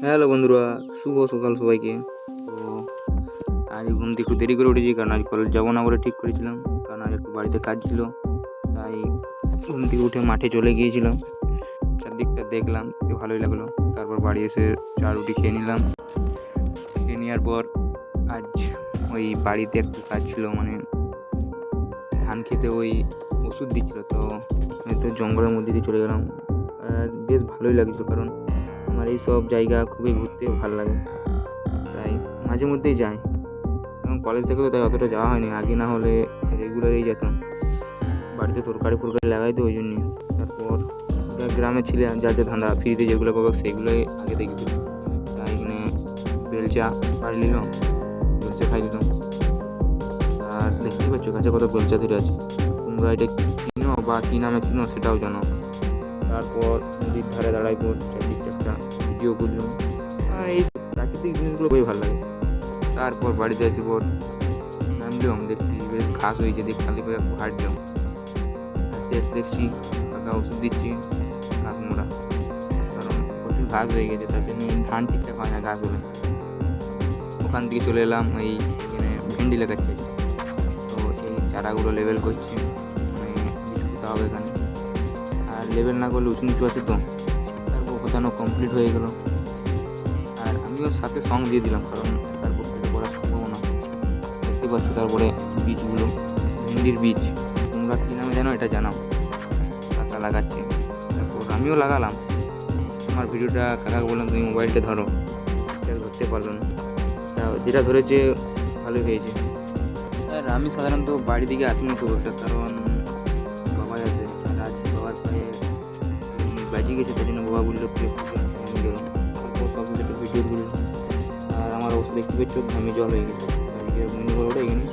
Hello বন্ধুরা, শুভ সকাল সবাইকে। তো আজ ঘুম থেকে একটু দেরি করে উঠেছি, কারণ আজ কলেজ যাব না বলে ঠিক করেছিলাম, কারণ আজ একটু বাড়িতে কাজ ছিল, তাই ঘুম থেকে উঠে মাঠে চলে গিয়েছিলাম। চারদিকটা দেখলাম ভালোই লাগল। তারপর বাড়ি এসে চা, রুটি খেয়ে নিলাম। খেয়ে নেওয়ার পর আজ ওই বাড়িতে একটু কাজ ছিল মানে ধান খেতে ওই ওষুধ দিচ্ছিল, তো আমি তো জঙ্গলের মধ্যে দিয়ে চলে গেলাম। আর বেশ ভালোই লাগছিল, কারণ এই সব জায়গা খুবই ঘুরতে ভালো লাগে। তাই মাঝে মধ্যেই যাই। এবং কলেজ থেকে তো তাই অতটা যাওয়া হয়নি। আগে না হলে রেগুলারই যেতাম। বাড়িতে তরকারি ফরকারি লাগাই তো ওই জন্যে তারপর গ্রামে ছিলে, যা যা ধান্দা, ফ্রিতে যেগুলো পাবো সেগুলোই আগে দেখবি তাই এখানে বেলচা পাড়ি নিলাম বেলচা খাই নিলাম আর দেখতেই পাচ্ছ কাছে কত বেলচা ধরে আছে। তোমরা এটা চিনো বা কী নামে চিনো সেটাও জানো। তারপর নদীর ধারে দাঁড়াই চারদিকটা একটা ভিডিও করলাম। এই প্রাকৃতিক জিনিসগুলো খুবই ভালো লাগে। তারপর বাড়িতে এসে পর নামলাম দেখছি বেশ ঘাস হয়েছে, দেখে খালি করে একটু হাঁটলাম। দেখছি কাকা ওষুধ দিচ্ছি, ঘাস মোড়া। কারণ প্রচুর ঘাস হয়ে গেছে, তার জন্য ধান ঠিকঠাক হয় না ঘাস হলে। ওখান থেকে চলে এলাম, এই এখানে ভেন্ডি লাগাচ্ছি তো এই চারাগুলো লেভেল করছি মানে হবে এখানে। লেবেল না করলে উঁচু নিচু আছে তো। তারপর গোছানো কমপ্লিট হয়ে গেল। আর আমিও সাথে সং দিয়ে দিলাম, কারণ তারপর থেকে করা সম্ভব না। দেখতে পাচ্ছ তারপরে বীজগুলো ভেন্ডির বীজ তোমরা কী নামে জানো এটা জানাও। কাকা লাগাচ্ছে। তারপর আমিও লাগালাম। আমার ভিডিওটা কাকাকে বললাম, তুমি মোবাইলটা ধরো। ধরতে পারল না। তা যেটা ধরেছে, ভালোই হয়েছে। আর আমি সাধারণত বাড়ি দিকে আসিনি খুব একটা, কারণ বাজি গেছে, তাই জন্য বাবা বলল কি আমি গেলাম। একটু ভিডিও দিলাম। আর আমার অবস্থা দেখতে চোখ ঘামে জল হয়ে গেছে। আমি মিনি বড়টা এখানে